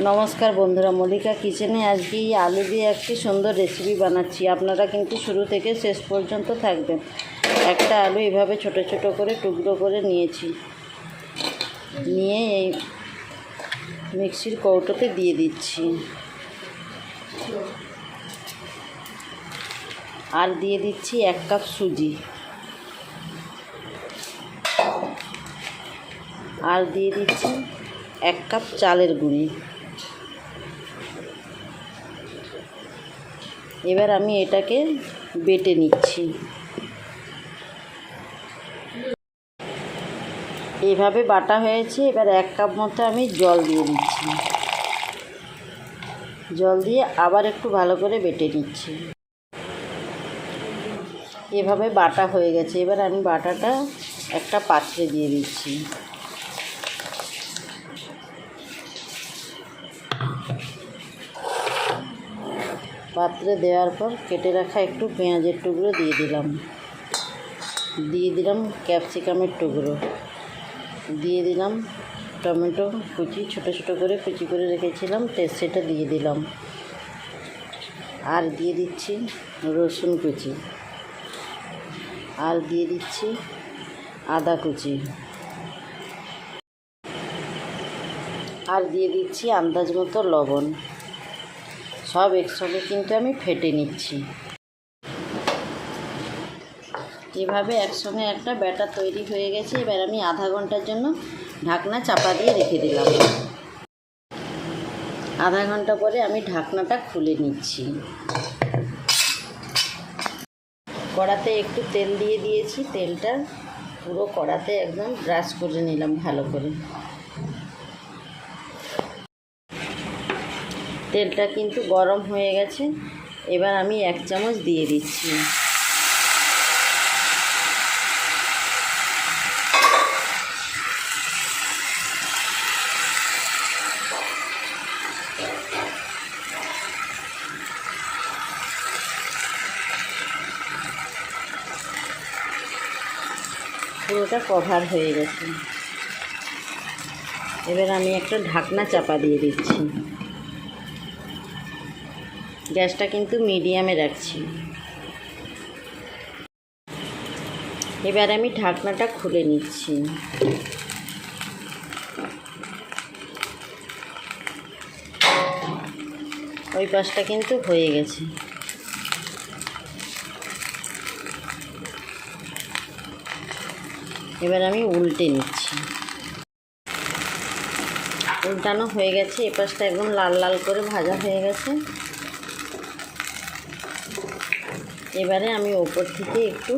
নমস্কার বন্ধুরা, মল্লিকা কিচেনে আজকে এই আলু দিয়ে একটি সুন্দর রেসিপি বানাচ্ছি। আপনারা কিন্তু শুরু থেকে শেষ পর্যন্ত থাকবেন। একটা আলু এভাবে ছোট ছোট করে টুকরো করে নিয়েছি। নিয়ে এই মিক্সির কৌটোতে দিয়ে দিচ্ছি। আর দিয়ে দিচ্ছি এক কাপ সুজি। আর দিয়ে দিচ্ছি এক কাপ চালের গুঁড়ি। এবার আমি এটাকে বেটে নিচ্ছি। এইভাবে বাটা হয়েছে, এবার এক কাপ মতো আমি জল দিয়ে দিচ্ছি জল দিয়ে আবার একটু ভালো করে বেটে নিচ্ছি। এভাবে বাটা হয়ে গেছে, এবার আমি বাটাটা একটা পাত্রে দিয়ে দিচ্ছি। পাত্রে দেওয়ার পর কেটে রাখা একটু পেঁয়াজের টুকরো দিয়ে দিলাম। দিয়ে দিলাম ক্যাপসিকামের টুকরো। দিয়ে দিলাম টমেটো কুচি, ছোটো ছোটো করে কুচি করে রেখেছিলাম তে সেটা দিয়ে দিলাম। আর দিয়ে দিচ্ছি রসুন কুচি। আর দিয়ে দিচ্ছি আদা কুচি। আর দিয়ে দিচ্ছি আন্দাজ মতো লবণ। সব একসঙ্গে কিন্তু আমি ফেটে নিচ্ছি। এভাবে একসঙ্গে একটা ব্যাটার তৈরি হয়ে গেছে, এবার আমি আধা ঘণ্টার জন্য ঢাকনা চাপা দিয়ে রেখে দিলাম। আধা ঘণ্টা পরে আমি ঢাকনাটা খুলে নিচ্ছি। কড়াতে একটু তেল দিয়ে দিয়েছি, তেলটা পুরো কড়াতে একদম ব্রাশ করে নিলাম ভালো করে। তেলটা কিন্তু গরম হয়ে গেছে। এবার আমি এক চামচ দিয়ে দিচ্ছি। পুরোটা কভার হয়ে গেছে। এবার আমি একটা ঢাকনা চাপা দিয়ে দিচ্ছি। গ্যাসটা কিন্তু মিডিয়ামে রাখছি। এবার আমি ঢাকনাটা খুলে নিচ্ছি। ওই পাশটা কিন্তু হয়ে গেছে। এবার আমি উল্টে নিচ্ছি। উল্টানো হয়ে গেছে এ পাশটা একদম লাল লাল করে ভাজা হয়ে গেছে। এবারে আমি ওপর থেকে একটু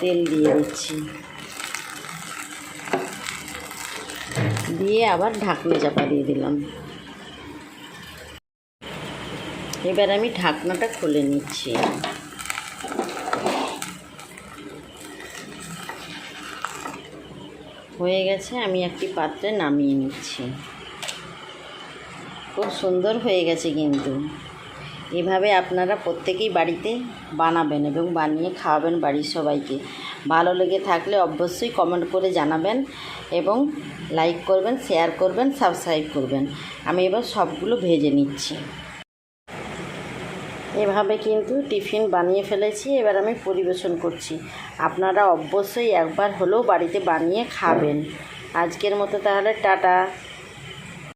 তেল দিয়ে দিচ্ছি। দিয়ে আবার ঢাকনা চাপা দিয়ে দিলাম। এবার আমি ঢাকনাটা খুলে নিচ্ছি। হয়ে গেছে, আমি একটি পাত্রে নামিয়ে নিচ্ছি। খুব সুন্দর হয়ে গেছে কিন্তু। এভাবে আপনারা প্রত্যেকেই বাড়িতে বানাবেন এবং বানিয়ে খাওয়াবেন বাড়ির সবাইকে। ভালো লেগে থাকলে অবশ্যই কমেন্ট করে জানাবেন এবং লাইক করবেন শেয়ার করবেন সাবস্ক্রাইব করবেন। আমি এবার সবগুলো ভেজে নিচ্ছি। এভাবে কিন্তু টিফিন বানিয়ে ফেলেছি, এবার আমি পরিবেশন করছি। আপনারা অবশ্যই একবার হলেও বাড়িতে বানিয়ে খাবেন। আজকের মতো তাহলে টাটা।